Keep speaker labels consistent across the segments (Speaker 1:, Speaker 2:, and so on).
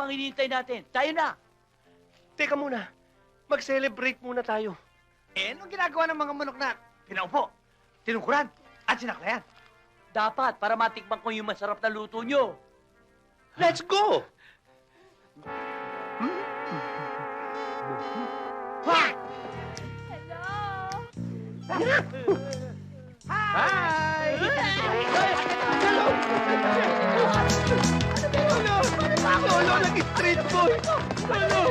Speaker 1: pang hinihintay natin? Tayo na!
Speaker 2: Teka muna. Mag-celebrate muna tayo.
Speaker 3: Eh, anong ginagawa ng mga manok na pinaupo, tinukuran, at sinaklayan?
Speaker 1: Dapat, para matikman ko yung masarap na luto nyo.
Speaker 2: Let's go!
Speaker 3: Hi!
Speaker 2: Lolo, nag-street food! Lolo!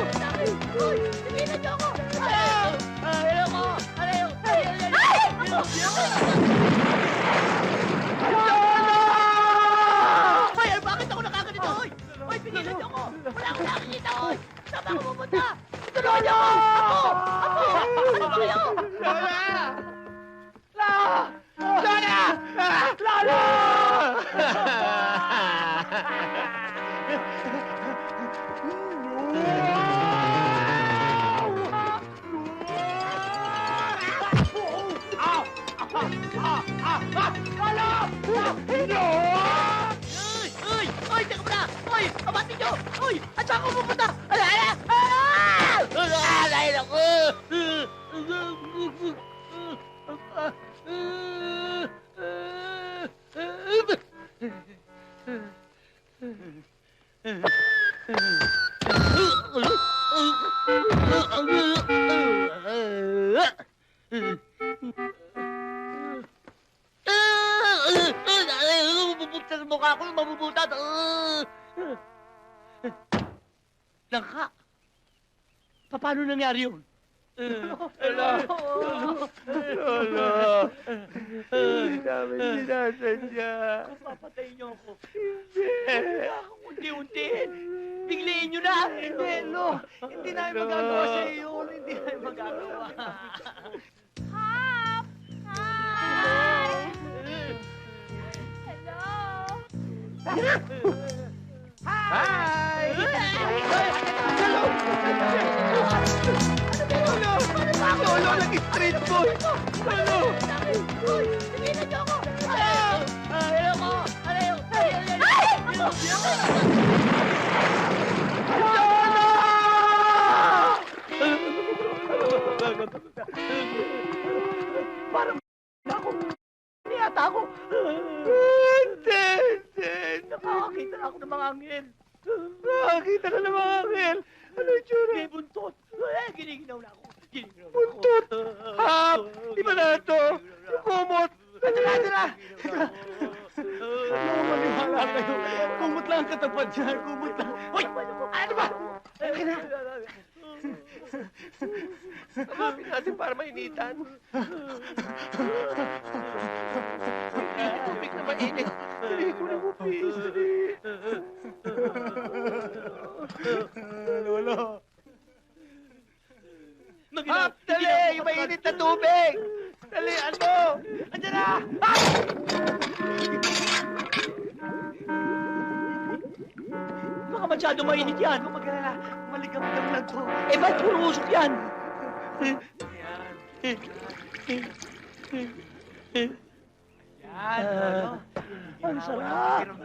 Speaker 1: Hoy, ano, bakit ako nakaganito? Hoy! Hoy, pigilan niyo ako! Wala akong nakikita, hoy! Saan ba ako pupunta? 哎呀，哎，张哥，不不打，哎呀。Paano nangyari yun?
Speaker 2: Lolo! Lolo! Hindi namin sinasadya.
Speaker 1: Papatayin niyo ako. Unti-unti. Biglayin niyo na.
Speaker 3: Hindi, Lo. Hindi namin magagawa sa iyo. Hindi namin magagawa.
Speaker 4: Hop! Hi! Hello!
Speaker 3: Hi!
Speaker 2: Lolo! Lolo, nag-street food! Lolo!
Speaker 1: Tingnan niyo ako. Ayaw! Ayaw ko. Ayaw! Ayaw! Parang ng mga angel.
Speaker 2: Nakakita ka ng mga angel! Ano yung tsura?
Speaker 1: May buntot. Eh, giniginaw na ako. Giniginaw na ako.
Speaker 2: Buntot! Hap! Iba na ito! Kumot!
Speaker 3: Ito na, ito na! Ano maniwala kayo? Kumot lang ang katapat niya. Kumot lang. Hoy! Ano ba? Okay na.
Speaker 2: Hanapin natin para mainitan. Tubig na mainit. Dali ko na mo, please. Dali.
Speaker 3: Lolo.
Speaker 2: Hap! Dali! Yung mainit na tubig! Dalian mo! Andiyan na! Hap!
Speaker 1: Baka masyado mainit yan.
Speaker 3: Huwag magalala. Maligam-gam lang to.
Speaker 1: Eh, ba't puro usok yan?
Speaker 3: Yan.
Speaker 1: Ang sarap.
Speaker 3: Yan.
Speaker 1: Ano ginawa mo? Oh,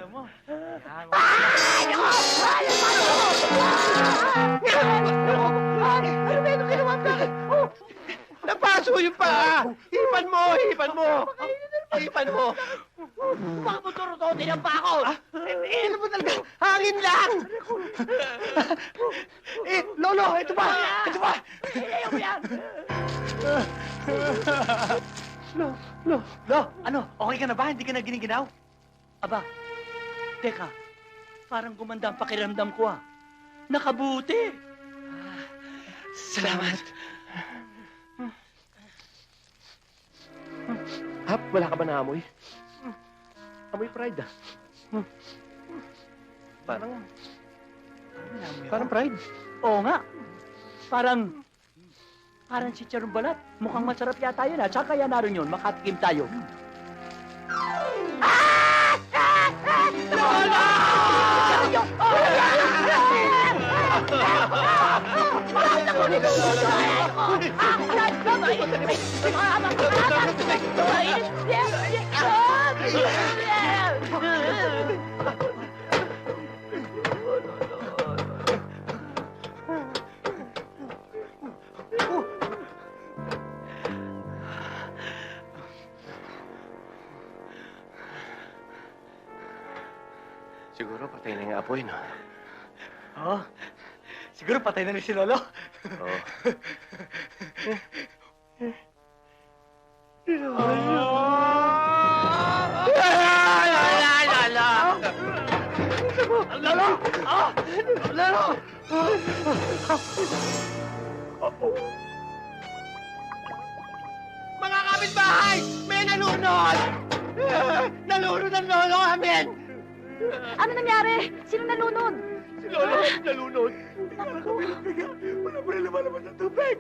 Speaker 2: Napaso yung paa! Hipan mo! Hipan mo! Hipan mo!
Speaker 1: baka mo turo-tote ng pa ako.
Speaker 2: Eh, ano ba talaga? Hangin lang! eh, Lolo, ito pa! Ito pa!
Speaker 1: Ayaw mo yan.
Speaker 2: Lo, lo,
Speaker 3: Lo, ano? Okay ka na ba? Hindi ka na giniginaw?
Speaker 1: Aba, teka. Parang gumanda ang pakiramdam ko ah. Nakabuti.
Speaker 3: Salamat.
Speaker 2: Hap, wala ka ba na amoy? Amoy pride ah. Parang, parang pride.
Speaker 1: Oo nga. Parang, parang si Charong Balat. Mukhang masarap yata yun ah. Tsaka kaya naroon yun, makatikim tayo. Yeah.
Speaker 3: Apoy, no?
Speaker 5: Oo. Siguro patay na rin si Lolo.
Speaker 3: Oo.
Speaker 5: Lolo! Ah! Lolo!
Speaker 3: Mga kapitbahay! May nalunod! Nalunod ang lolo amin!
Speaker 4: Ano nangyari? Sino nalunod?
Speaker 3: Si lolo nalunod. Bigla kami bigla. Wala pa rin lumalabas ng tubig.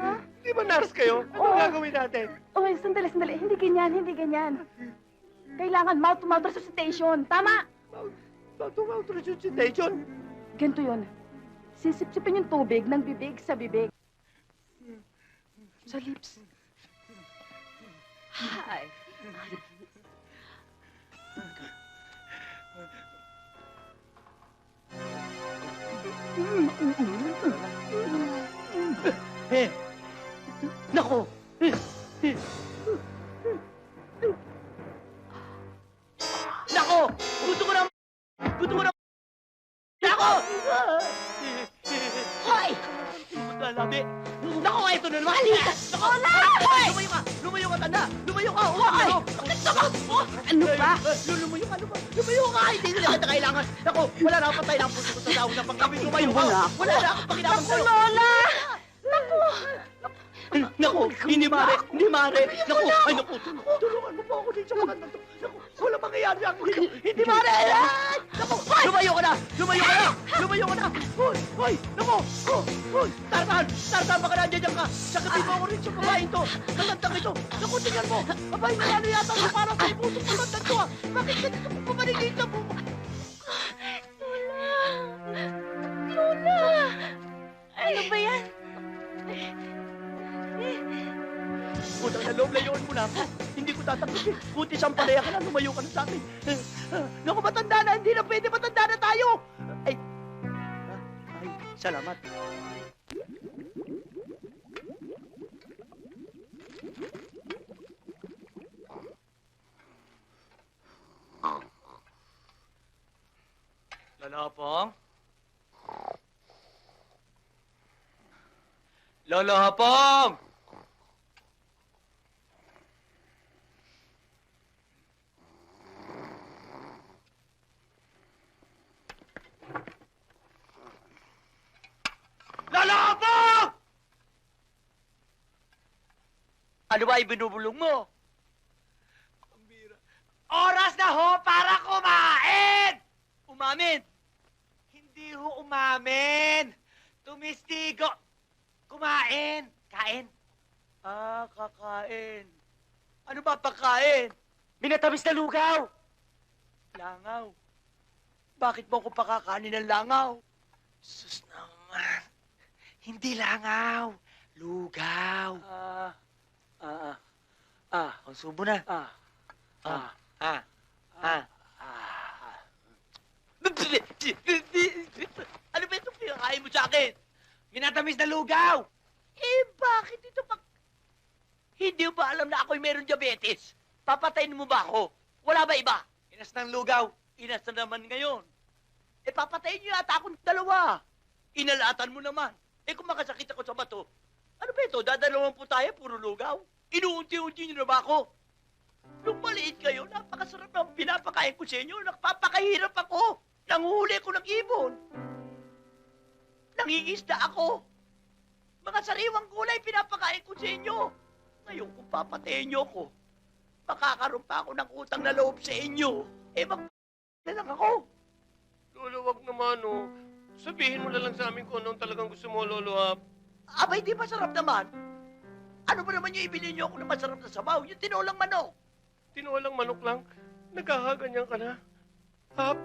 Speaker 4: Ha?
Speaker 3: Di ba nurse kayo? Ano
Speaker 4: Oo.
Speaker 3: gagawin natin?
Speaker 4: Okay, sandali, sandali. Hindi ganyan, hindi ganyan. Kailangan mouth-to-mouth resuscitation. Tama!
Speaker 3: Mouth-to-mouth resuscitation.
Speaker 4: Ganito yun. Sisipsipin yung tubig ng bibig sa bibig. Sa lips. Hi.
Speaker 1: Eh, Nako, na sa daon ng pangkami. Lumayo ka! Wala na akong pakinabang sa'yo.
Speaker 4: Lola! Naku!
Speaker 1: Naku, hindi mare, hindi mare. Naku, ay naku, tulungan mo po ako dito sa mga to. Naku, wala mangyayari ako dito. Hindi mare! Naku, lumayo ka na! Lumayo ka na! Lumayo ka na! Hoy, hoy, naku! Hoy, Tarzan! Tarzan, baka nandiyan ka! Sagatin mo ako rin sa babae ito! Sa tandang ito! Naku, tingnan mo! Abay, ano yata ako parang sa puso ko tandang to ah! Bakit ka dito pumanig dito? Mo na ako. Hindi ko tatanggapin. Buti siyang pareha ka na, lumayo ka na sa akin. Naku, matanda na, hindi na pwede, matanda na tayo. Ay, ay, salamat.
Speaker 5: Lolo Hapong? Lolo Hapong!
Speaker 1: Lolo Hapong! Ano ba ibinubulong mo?
Speaker 3: Oras na ho para kumain!
Speaker 1: Umamin!
Speaker 3: Hindi ho umamin. Tumistigo. Kumain. Kain.
Speaker 1: Ah, kakain. Ano ba pagkain?
Speaker 3: Minatamis na lugaw.
Speaker 1: Langaw. Bakit mo ko pakakanin ng langaw?
Speaker 3: Sus naman. Hindi langaw. Lugaw.
Speaker 1: Ah, ah, ah, ah,
Speaker 3: Konsumo na.
Speaker 1: ah, ah,
Speaker 3: Ah. Ah.
Speaker 1: ah. Ano ba itong pinakain mo sa akin?
Speaker 3: Minatamis na lugaw.
Speaker 1: Eh, bakit ito pa... Hindi mo ba alam na ako'y meron diabetes? Papatayin mo ba ako? Wala ba iba?
Speaker 3: Inas ng lugaw.
Speaker 1: Inas na naman ngayon. Eh, papatayin niyo yata akong dalawa. Inalatan mo naman. Eh, kung makasakit ako sa bato, ano ba ito? Dadalawan po tayo, puro lugaw. Inuunti-unti niyo na ba ako? Nung maliit kayo, napakasarap ng pinapakain ko sa inyo. Nakapapakahirap ako. Nanguhuli ko ng ibon. Nangingisda ako. Mga sariwang gulay pinapakain ko sa inyo. Ngayon, kung papatayin niyo ako, makakaroon pa ako ng utang na loob sa inyo. Eh, mag na lang ako.
Speaker 2: Lolo, wag naman, oh. Sabihin mo na lang sa amin kung anong talagang gusto mo, Lolo, ha?
Speaker 1: Abay, di masarap naman. Ano ba naman yung ibili niyo ako ng masarap na sabaw? Yung tinolang manok.
Speaker 2: Tinuwalang manok lang. Nagkakaganyan ka na. Hap,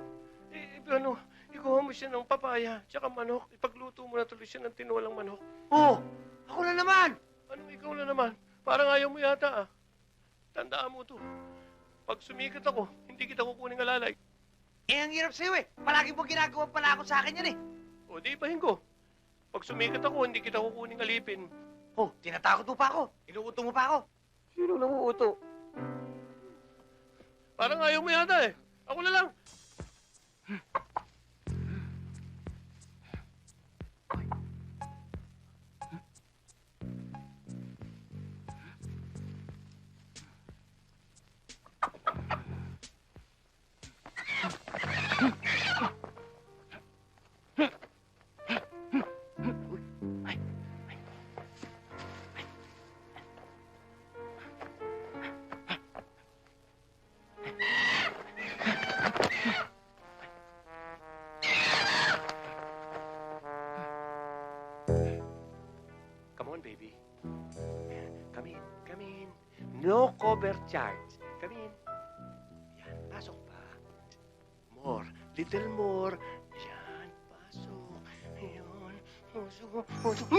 Speaker 2: eh, eh, ano, ikuha mo siya ng papaya, tsaka manok. Ipagluto mo na tuloy siya ng tinuwalang manok.
Speaker 1: Oh, ako na naman.
Speaker 2: Anong ikaw na naman? Parang ayaw mo yata, ah. Tandaan mo to. Pag sumikat ako, hindi kita kukuning alalay.
Speaker 3: Eh, ang hirap sa'yo eh. Palagi mo ginagawa pala ako sa akin yan eh.
Speaker 2: O, di ibahin ko. Pag sumikat ako, hindi kita kukuning alipin.
Speaker 3: Oh, tinatakot mo pa ako. Inuuto mo pa ako.
Speaker 2: Sino nang uuto? Parang ayaw mo yata eh. Ako na lang. No cover charge. Come in. Yan, pasok pa. More, little more. Yan, pasok. Ayun. Pasok, pasok.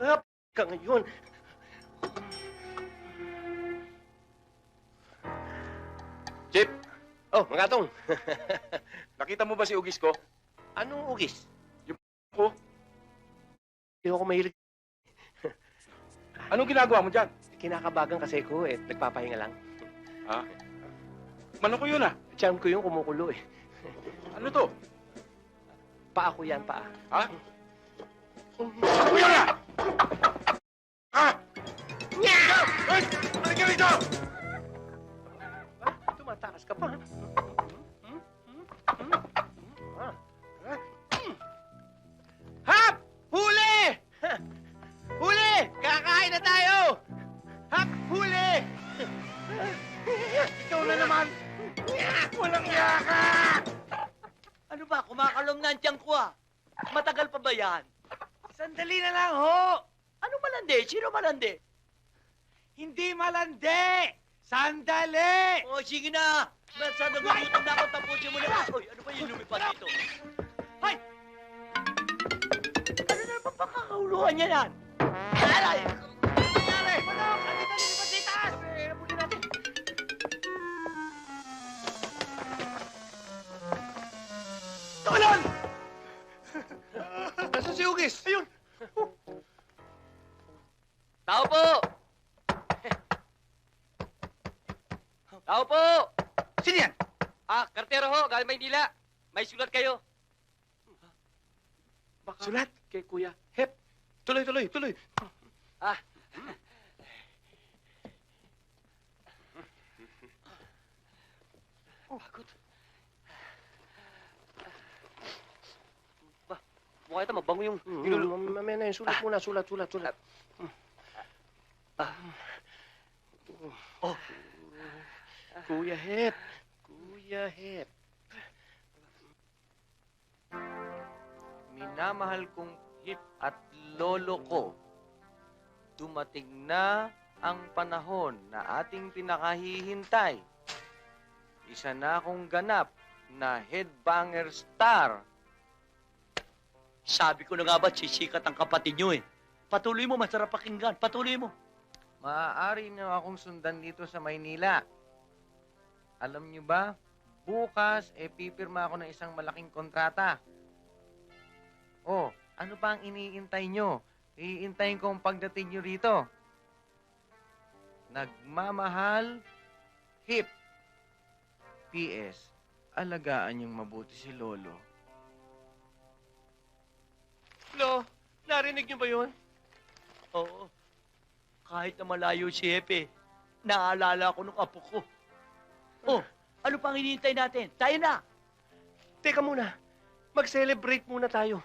Speaker 2: Ay, ah, ka ngayon. Chip! Oh, mga tong.
Speaker 6: Nakita mo ba si Ugis ko?
Speaker 2: Anong ugis?
Speaker 6: ko?
Speaker 2: Hindi ako mahilig.
Speaker 6: Anong ginagawa mo dyan?
Speaker 2: Kinakabagan kasi ko eh. Nagpapahinga lang.
Speaker 6: Manok ko yun ah.
Speaker 2: Charm ko yung kumukulo eh.
Speaker 6: Ano to?
Speaker 2: Paa ko yan, paa.
Speaker 6: Ha? Ako yun ah! Ha? Ay! Balik ka rito!
Speaker 2: Tumatakas ka pa.
Speaker 3: Huli! Ikaw na naman!
Speaker 6: Walang yaka!
Speaker 1: Ano ba? Kumakalom na ang tiyan ko ah. Matagal pa ba yan?
Speaker 3: Sandali na lang, ho!
Speaker 1: Ano malandi? Sino malandi?
Speaker 3: Hindi malandi! Sandali!
Speaker 1: O, sige na. Basta nagugutom na ako, tapusin mo na. Uy, ano ba yung lumipad dito? Hay! Ano na ba pakakahuluhan niya yan? Aray!
Speaker 2: Si Ugis? Ayun!
Speaker 1: Tao po! Tao po!
Speaker 3: Sino yan?
Speaker 1: Ah, kartero ho, galing Maynila. May sulat kayo.
Speaker 2: Baka Sulat kay Kuya Hep. Tuloy, tuloy, tuloy.
Speaker 1: Ah. Pagod. Ba, mukha ito, mabango yung...
Speaker 2: Inul- Mamaya na yun. Sulat muna, sulat, sulat, sulat.
Speaker 1: Ah.
Speaker 2: Oh. Kuya Hep. Kuya Hep.
Speaker 7: Minamahal kong hip at lolo ko. Dumating na ang panahon na ating pinakahihintay. Isa na akong ganap na headbanger star.
Speaker 1: Sabi ko na nga ba, sisikat ang kapatid nyo eh. Patuloy mo, masarap pakinggan. Patuloy mo.
Speaker 7: Maaari niyo akong sundan dito sa Maynila. Alam niyo ba, bukas e pipirma ako ng isang malaking kontrata. Oh, ano pa ang iniintay nyo? Iintayin ko ang pagdating nyo rito. Nagmamahal, hip. P.S. Alagaan niyong mabuti si Lolo.
Speaker 2: Narinig niyo ba yun?
Speaker 1: Oo. Kahit na malayo si Hepe, naalala ko nung apo ko. Oh, ano pang hinihintay natin? Tayo na!
Speaker 2: Teka muna. Mag-celebrate muna tayo.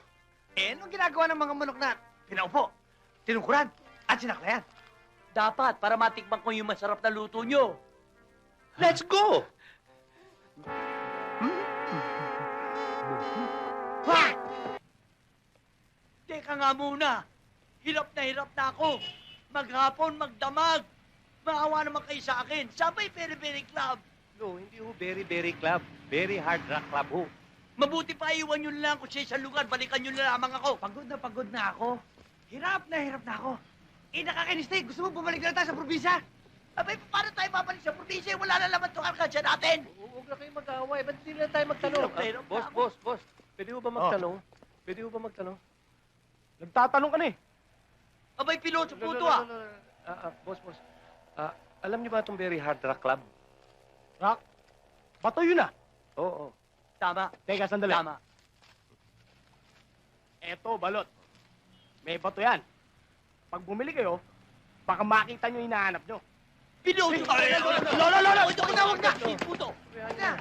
Speaker 3: Eh, anong ginagawa ng mga manok na pinaupo, tinungkuran, at sinaklayan?
Speaker 1: Dapat, para matikman ko yung masarap na luto nyo.
Speaker 2: Let's go!
Speaker 1: Ha! Teka nga muna. Hirap na hirap na ako. Maghapon, magdamag. Maawa naman kayo sa akin. Sabay peri-peri club.
Speaker 2: No, hindi ho very, very club. Very hard rock club ho.
Speaker 1: Mabuti pa iwan nyo lang kung sa isang lugar. Balikan nyo na lamang ako.
Speaker 3: Pagod na pagod na ako. Hirap na hirap na ako. Eh, nakakainis tayo. Gusto mo bumalik na tayo sa probinsya?
Speaker 1: Abay, paano tayo babalik sa probinsya? Wala na naman itong arkansya natin.
Speaker 2: Huwag na kayo mag-away. Ba't hindi na tayo magtanong?
Speaker 1: Hirap na hirap na
Speaker 2: boss,
Speaker 1: ako.
Speaker 2: boss, boss. Pwede ho ba magtanong? Pwede ho ba magtanong?
Speaker 5: Nagtatanong ka na eh.
Speaker 1: Abay, piloto po
Speaker 2: lo,
Speaker 1: ah.
Speaker 2: Ah, ah, boss, boss. Ah, alam niyo ba itong very hard rock club?
Speaker 5: Rock. Bato yun ah.
Speaker 2: Oo.
Speaker 1: Tama,
Speaker 5: Teka, sandali.
Speaker 1: tama.
Speaker 5: Eto, balot. May bato yan. Pag bumili kayo, baka makita nyo yung hinahanap nyo.
Speaker 1: Piloto ka
Speaker 5: Ay,
Speaker 1: na.
Speaker 5: ay, ay, ay,
Speaker 1: Lolo, lolo, ito
Speaker 3: Huwag
Speaker 1: na, huwag na. Puto.
Speaker 2: Kaya
Speaker 3: Na.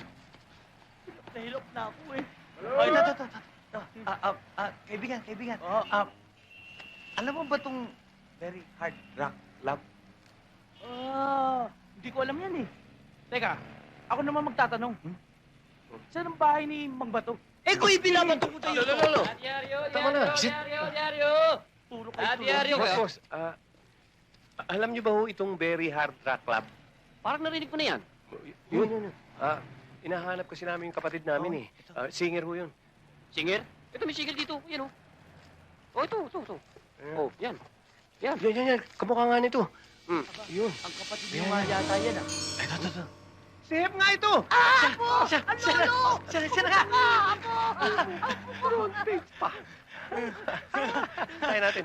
Speaker 1: Ako eh.
Speaker 3: Ay, ito, ito, ito. Ito. Ah, ah, ah, kaibigan, kaibigan.
Speaker 1: Oh,
Speaker 3: Ah, alam mo ba itong very hard rock club?
Speaker 5: Ah, hindi ko alam yan eh. Teka, ako naman magtatanong. Saan ang bahay ni Mang Bato?
Speaker 1: eh kung ibinabato ko tayo.
Speaker 2: Lo, lo, lo, lo.
Speaker 7: Diaryo,
Speaker 2: Tama na.
Speaker 7: diaryo, diaryo, diaryo.
Speaker 1: Puro kayo
Speaker 8: Ah, diaryo
Speaker 2: Boss, boss, ah, alam niyo ba ho itong Very Hard Rock Club?
Speaker 8: Parang narinig ko na yan.
Speaker 2: Yun, yun, yun. Ah, inahanap kasi namin yung kapatid namin eh. Ah, singer ho yun.
Speaker 8: Singer? Ito, may singer dito. Yan, oh. Oh, ito, ito, ito.
Speaker 2: Ayan.
Speaker 8: Oh, yan.
Speaker 2: Yan, yan, yan. Kamukha nga nito.
Speaker 8: Hmm.
Speaker 2: Yun.
Speaker 1: Ang kapatid niyo nga yata yan ah.
Speaker 2: Ito, ito, ito.
Speaker 9: Si Hep nga ito!
Speaker 1: Ah, Ako!
Speaker 9: Siya,
Speaker 1: Ang
Speaker 9: siya na!
Speaker 1: lolo!
Speaker 9: Siya na, siya na nga!
Speaker 1: Ako!
Speaker 2: Frontpage pa. Kaya natin.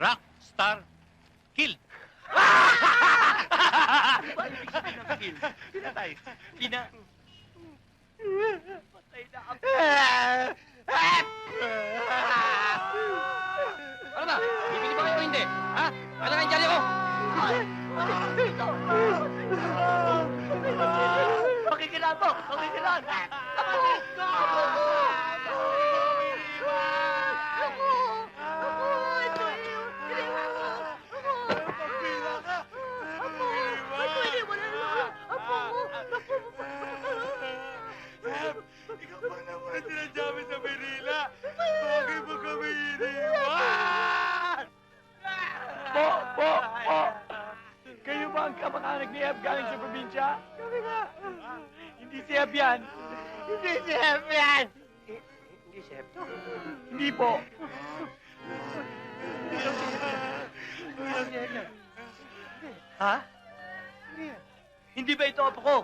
Speaker 8: Rock, star, kill.
Speaker 1: Pinatay. Pina...
Speaker 8: Ano ba? Bibili ba kayo o hindi? Ha? Ano nga yung dyaryo ko?
Speaker 1: Makikinabok! Makikinabok! Ako!
Speaker 3: Ikaw
Speaker 1: Po! Po! Po! Kayo ba ang kamag-anak ni Eb galing sa probinsya? Kami nga. Hindi si Eb yan. Hindi si Eb yan.
Speaker 2: Hindi, chef.
Speaker 1: Hindi po. Ha? Hindi ba ito apo ko?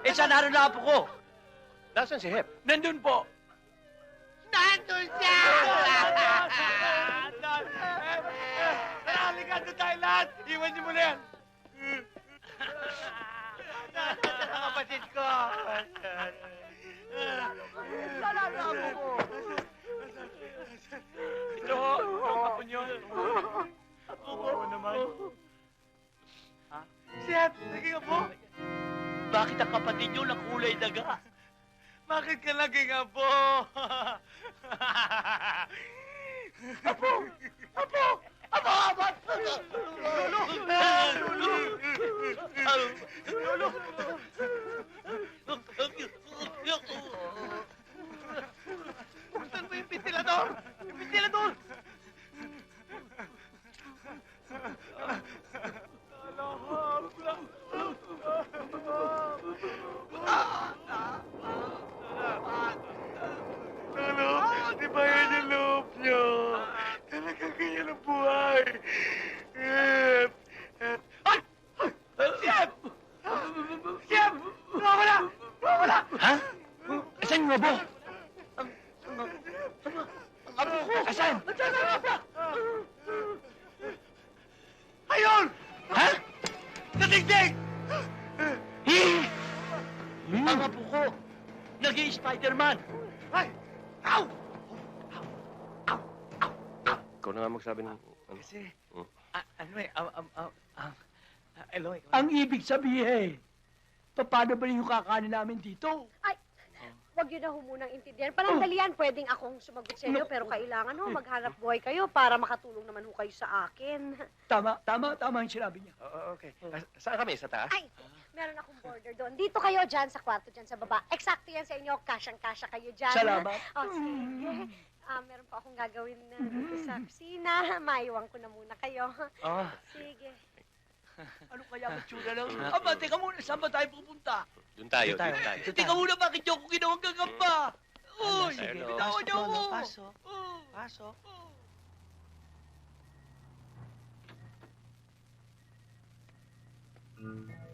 Speaker 1: Eh, saan naroon na apo ko?
Speaker 2: Nasaan si Hep?
Speaker 1: Nandun po.
Speaker 3: Nandun siya! Doon tayo lahat! Iwan niyo muna yan! Ang kapatid ko?
Speaker 1: Apo ko? Ito, ang apo niyo. Apo ko naman.
Speaker 3: Chef, naging apo?
Speaker 1: Bakit ang kapatid niyo na kulay daga?
Speaker 3: Bakit ka naging apo?
Speaker 1: Apo! Apo! Apo! Apo! Lolo! Lolo! Lolo!
Speaker 3: Saan ba yung ventilador? Yung ventilador!
Speaker 9: Eloy,
Speaker 1: Ang ibig sabihin, paano ba yung kakanin namin dito?
Speaker 10: Huwag yun na ho munang intindihan. Panandalian, pwedeng akong sumagot sa inyo, pero kailangan ho, maghanap buhay kayo para makatulong naman ho kayo sa akin.
Speaker 1: Tama, tama, tama yung sinabi niya.
Speaker 2: Oo, okay. Ah, saan kami? Sa taas?
Speaker 10: Ay, meron akong border doon. Dito kayo, dyan, sa kwarto, dyan sa baba. Eksakto yan sa inyo. Kasyang-kasya kayo dyan.
Speaker 1: Salamat.
Speaker 10: O, sige. Ah, meron pa akong gagawin na dito sa kusina. Maiwan ko na muna kayo.
Speaker 9: oh,
Speaker 10: Sige.
Speaker 1: Ano kaya ang tsura lang? Aba, teka muna, saan ba tayo pupunta?
Speaker 2: Doon tayo,
Speaker 9: Doon tayo.
Speaker 2: doon tayo.
Speaker 1: Teka muna, bakit niyo ako ginawang gagamba? Uy,
Speaker 9: sige,
Speaker 1: bitawan niyo ako.
Speaker 9: pasok,
Speaker 1: Oh.
Speaker 9: pasok.
Speaker 10: Uy, ah,